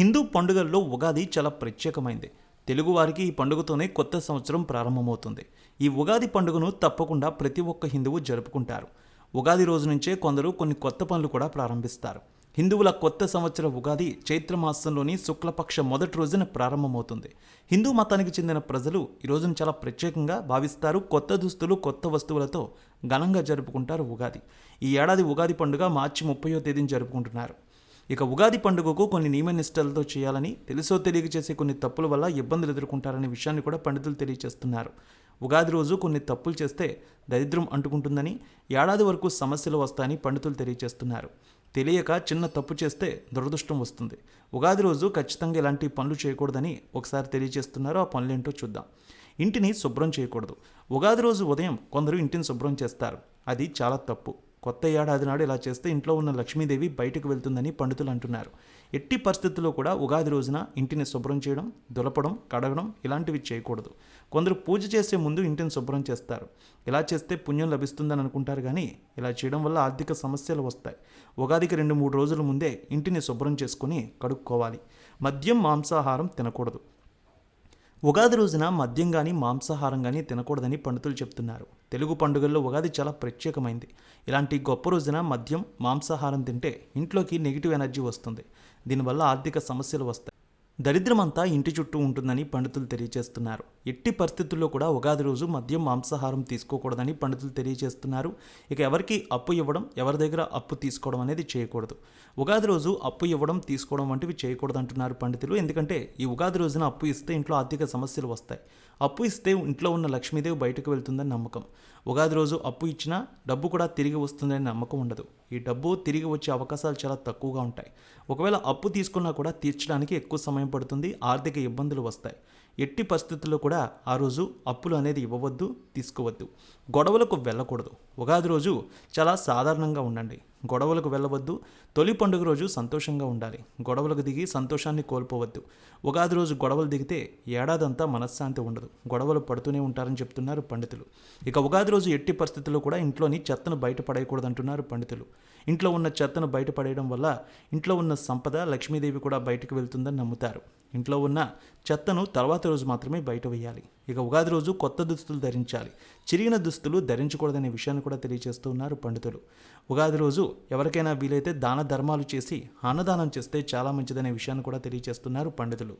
హిందూ పండుగల్లో ఉగాది చాలా ప్రత్యేకమైంది. తెలుగువారికి ఈ పండుగతోనే కొత్త సంవత్సరం ప్రారంభమవుతుంది. ఈ ఉగాది పండుగను తప్పకుండా ప్రతి ఒక్క హిందువు జరుపుకుంటారు. ఉగాది రోజు నుంచే కొందరు కొన్ని కొత్త పనులు కూడా ప్రారంభిస్తారు. హిందువుల కొత్త సంవత్సర ఉగాది చైత్ర మాసంలోని శుక్లపక్ష మొదటి రోజున ప్రారంభమవుతుంది. హిందూ మతానికి చెందిన ప్రజలు ఈ రోజును చాలా ప్రత్యేకంగా భావిస్తారు. కొత్త దుస్తులు కొత్త వస్తువులతో ఘనంగా జరుపుకుంటారు ఉగాది. ఈ ఏడాది ఉగాది పండుగ మార్చి ముప్పయో తేదీని జరుపుకుంటున్నారు. ఇక ఉగాది పండుగకు కొన్ని నియమ నిష్టలతో చేయాలని తెలుసో తెలియక చేసే కొన్ని తప్పుల వల్ల ఇబ్బందులు ఎదుర్కొంటారనే విషయాన్ని కూడా పండితులు తెలియజేస్తున్నారు. ఉగాది రోజు కొన్ని తప్పులు చేస్తే దరిద్రం అంటుకుంటుందని ఏడాది వరకు సమస్యలు వస్తాయని పండితులు తెలియజేస్తున్నారు. తెలియక చిన్న తప్పు చేస్తే దురదృష్టం వస్తుంది. ఉగాది రోజు ఖచ్చితంగా ఇలాంటి పనులు చేయకూడదని ఒకసారి తెలియజేస్తున్నారు ఆ పనులేంటో చూద్దాం. ఇంటిని శుభ్రం చేయకూడదు. ఉగాది రోజు ఉదయం కొందరు ఇంటిని శుభ్రం చేస్తారు. అది చాలా తప్పు. కొత్త ఏడాది నాడు ఇలా చేస్తే ఇంట్లో ఉన్న లక్ష్మీదేవి బయటకు వెళ్తుందని పండితులు అంటున్నారు. ఎట్టి పరిస్థితుల్లో కూడా ఉగాది రోజున ఇంటిని శుభ్రం చేయడం దులపడం కడగడం ఇలాంటివి చేయకూడదు. కొందరు పూజ చేసే ముందు ఇంటిని శుభ్రం చేస్తారు. ఇలా చేస్తే పుణ్యం లభిస్తుందని అనుకుంటారు కానీ ఇలా చేయడం వల్ల ఆర్థిక సమస్యలు వస్తాయి. ఉగాదికి రెండు మూడు రోజుల ముందే ఇంటిని శుభ్రం చేసుకుని కడుక్కోవాలి. మద్యం మాంసాహారం తినకూడదు. ఉగాది రోజున మద్యం కానీ మాంసాహారం కానీ తినకూడదని పండితులు చెప్తున్నారు. తెలుగు పండుగల్లో ఉగాది చాలా ప్రత్యేకమైంది. ఇలాంటి గొప్ప రోజున మద్యం మాంసాహారం తింటే ఇంట్లోకి నెగిటివ్ ఎనర్జీ వస్తుంది. దీనివల్ల ఆర్థిక సమస్యలు వస్తాయి. దరిద్రమంతా ఇంటి చుట్టూ ఉంటుందని పండితులు తెలియజేస్తున్నారు. ఎట్టి పరిస్థితుల్లో కూడా ఉగాది రోజు మద్యం మాంసాహారం తీసుకోకూడదని పండితులు తెలియజేస్తున్నారు. ఇక ఎవరికి అప్పు ఇవ్వడం ఎవరి దగ్గర అప్పు తీసుకోవడం అనేది చేయకూడదు. ఉగాది రోజు అప్పు ఇవ్వడం తీసుకోవడం వంటివి చేయకూడదు అంటున్నారు పండితులు. ఎందుకంటే ఈ ఉగాది రోజున అప్పు ఇస్తే ఇంట్లో ఆర్థిక సమస్యలు వస్తాయి. అప్పు ఇస్తే ఇంట్లో ఉన్న లక్ష్మీదేవి బయటకు వెళ్తుందని నమ్మకం. ఉగాది రోజు అప్పు ఇచ్చినా డబ్బు కూడా తిరిగి వస్తుందని నమ్మకం ఉండదు. ఈ డబ్బు తిరిగి వచ్చే అవకాశాలు చాలా తక్కువగా ఉంటాయి. ఒకవేళ అప్పు తీసుకున్నా కూడా తీర్చడానికి ఎక్కువ సమయం పడుతుంది ఆర్థిక ఇబ్బందులు వస్తాయి. ఎట్టి పరిస్థితుల్లో కూడా ఆ రోజు అప్పులు అనేది ఇవ్వవద్దు తీసుకోవద్దు. గొడవలకు వెళ్ళకూడదు. ఉగాది రోజు చాలా సాధారణంగా ఉండండి. గొడవలకు వెళ్ళవద్దు. తొలి పండుగ రోజు సంతోషంగా ఉండాలి. గొడవలకు దిగి సంతోషాన్ని కోల్పోవద్దు. ఉగాది రోజు గొడవలు దిగితే ఏడాదంతా మనశ్శాంతి ఉండదు. గొడవలు పడుతూనే ఉంటారని చెప్తున్నారు పండితులు. ఇక ఉగాది రోజు ఎట్టి పరిస్థితుల్లో కూడా ఇంట్లోని చెత్తను బయట అంటున్నారు పండితులు. ఇంట్లో ఉన్న చెత్తను బయట పడేయడం వల్ల ఇంట్లో ఉన్న సంపద లక్ష్మీదేవి కూడా బయటకు వెళ్తుందని నమ్ముతారు. ఇంట్లో ఉన్న చెత్తను తర్వాత రోజు మాత్రమే బయట వేయాలి. ఇక ఉగాది రోజు కొత్త దుస్తులు ధరించాలి. చిరిగిన దుస్తులు ధరించకూడదనే విషయాన్ని కూడా తెలియజేస్తూ ఉన్నారు పండితులు. ఉగాది రోజు ఎవరికైనా వీలైతే దాన ధర్మాలు చేసి అన్నదానం చేస్తే చాలా మంచిదనే విషయాన్ని కూడా తెలియజేస్తున్నారు పండితులు.